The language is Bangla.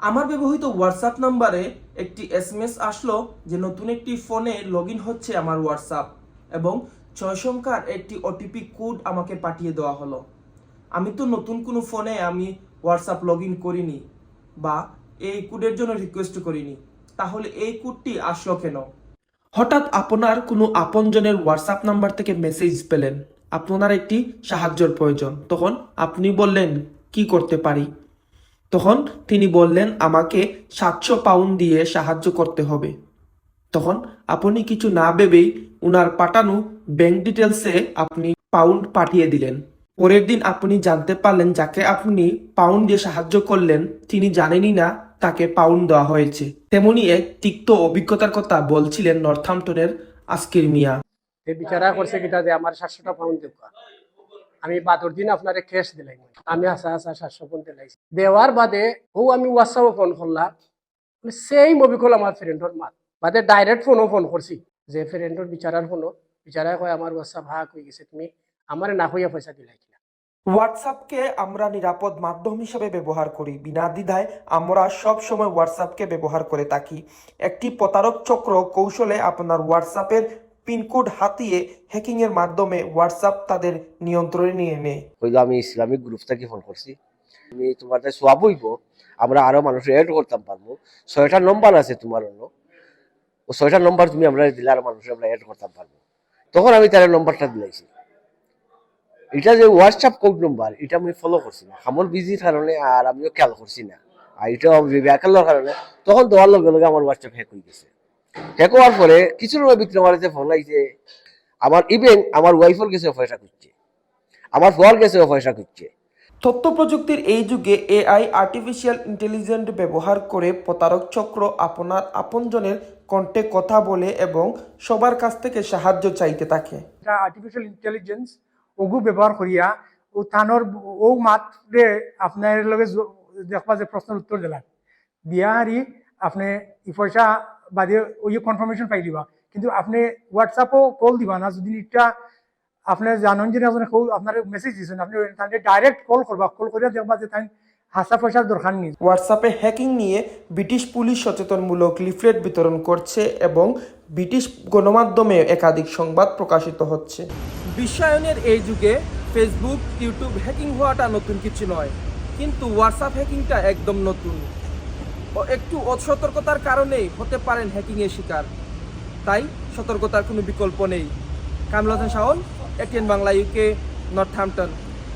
আমার ব্যবহৃত হোয়াটসঅ্যাপ নাম্বারে একটি এসএমএস আসলো যে নতুন একটি ফোনে লগ হচ্ছে আমার হোয়াটসঅ্যাপ এবং ছয় সংখ্যার একটি ওটিপি কোড আমাকে পাঠিয়ে দেওয়া হলো। আমি তো নতুন কোনো ফোনে আমি হোয়াটসঅ্যাপ লগ করিনি বা এই কোডের জন্য রিকোয়েস্ট করিনি। তাহলে এই কোডটি আসলো কেন? হঠাৎ আপনার কোনো আপনজনের হোয়াটসঅ্যাপ নাম্বার থেকে মেসেজ পেলেন। আপনার একটি সাহায্যের প্রয়োজন। তখন আপনি বললেন, কি করতে পারি? তখন তিনি বললেন, আমাকে সাতশো পাউন্ড দিয়ে সাহায্য করতে হবে। তখন, আপনি কিছু না ভেবেই উনার পাঠানো ব্যাংক ডিটেলসে আপনি পাউন্ড পাঠিয়ে দিলেন। পরের দিন আপনি জানতে পারলেন যাকে আপনি পাউন্ড দিয়ে সাহায্য করলেন, তিনি জানেনই না তাকে পাউন্ড দেওয়া হয়েছে। তেমনি এক তিক্ত অভিজ্ঞতার কথা বলছিলেন নর্থাম্পটনের আজকের মিয়া। বিচারা করছে কিটা যে আমার সাতশোটা পাউন্ড দেব। আমি বাদর দিন আপনারে ক্যাশ দিলাই আমি আসা আসা সাতশো পাউন্ড দিলাইছি দেওয়ার বাদে ও আমি হোয়াটসঅ্যাপে ফোন করলাম। সেম অবিকল আমার ফ্রেন্ডর মাত। বাদে ডাইরেক্ট ফোনও ফোন করছি। যে ফ্রেন্ডর বিচারার ফোনও বিচারায় কয় আমার হোয়াটসঅ্যাপ হাক হয়ে গেছে, তুমি আমার না হইয়া পয়সা দিলাই কিনা। হোয়াটসঅ্যাপকে আমরা নিরাপদ মাধ্যম হিসেবে ব্যবহার করি। বিনা দ্বিধায় আমরা সব সময় হোয়াটসঅ্যাপকে ব্যবহার করে থাকি। একটি প্রতারক চক্র কৌশলে আপনার হোয়াটসঅ্যাপের পিনকোড হাতিয়ে হ্যাকিং এর মাধ্যমে হোয়াটসঅ্যাপ তাদের নিয়ন্ত্রণে নিয়ে নেয়। হইল আমি ইসলামিক গ্রুপ থেকে ফোন করছি। আমি তোমার তাই সোয়াব হইব, আমরা আরও মানুষ এড করতাম পারব। ছয়টা নম্বর আছে তোমার অন্য ও ছয়টা নম্বর তুমি আমরা দিলে আর মানুষ আমরা এড করতাম পারব। তখন আমি তার নম্বরটা দিলাইছি। এটা যে হোয়াটসঅ্যাপ কোড নম্বর এটা আমি ফলো করছি না। আমার বিজির কারণে আর আমিও খেয়াল করছি না। আর এটা ব্যাকালের কারণে তখন দেওয়ার লগে লগে আমার হোয়াটসঅ্যাপ হ্যাক হয়ে গেছে। হ্যাক হওয়ার পরে কিছু সময় ভিতরে আমার কাছে ফোন আইছে আমার ইভেন আমার ওয়াইফের কাছে পয়সা করছে। আমার ফোয়ার কাছে পয়সা করছে। তথ্য প্রযুক্তির এই যুগে এআই আর্টিফিশিয়াল ইন্টেলিজেন্ট ব্যবহার করে প্রতারক চক্র আপনার আপনজনের কণ্ঠে কথা বলে এবং সবার কাছ থেকে সাহায্য চাইতে থাকে। আর্টিফিশিয়াল ইন্টেলিজেন্স ওগু ব্যবহার করিয়া ও তানোর ও মাত্রে আপনার লগে দেখবা যে প্রশ্নের উত্তর দিলাম। দিয়া হারি আপনি ই পয়সা বাদে ওই কনফার্মেশন পাই দিবা। কিন্তু আপনি হোয়াটসঅ্যাপও কল দিবা না যদি এটা আপনি জানেন যে কেউ আপনার মেসেজ দিয়েছেন আপনি তাহলে ডাইরেক্ট কল করবা। কল করিয়া দেখবা যে তাই হাসা পয়সার দরকার নেই। হোয়াটসঅ্যাপে হ্যাকিং নিয়ে ব্রিটিশ পুলিশ সচেতনমূলক লিফলেট বিতরণ করছে এবং ব্রিটিশ গণমাধ্যমে একাধিক সংবাদ প্রকাশিত হচ্ছে। বিশ্বায়নের এই যুগে ফেসবুক ইউটিউব হ্যাকিং হওয়াটা নতুন কিছু নয়। কিন্তু হোয়াটসঅ্যাপ হ্যাকিংটা একদম নতুন। একটু অসতর্কতার কারণেই হতে পারেন হ্যাকিংয়ের শিকার। তাই সতর্কতার কোনো বিকল্প নেই। Kamrul Hasan ATN Bangla UK north Northampton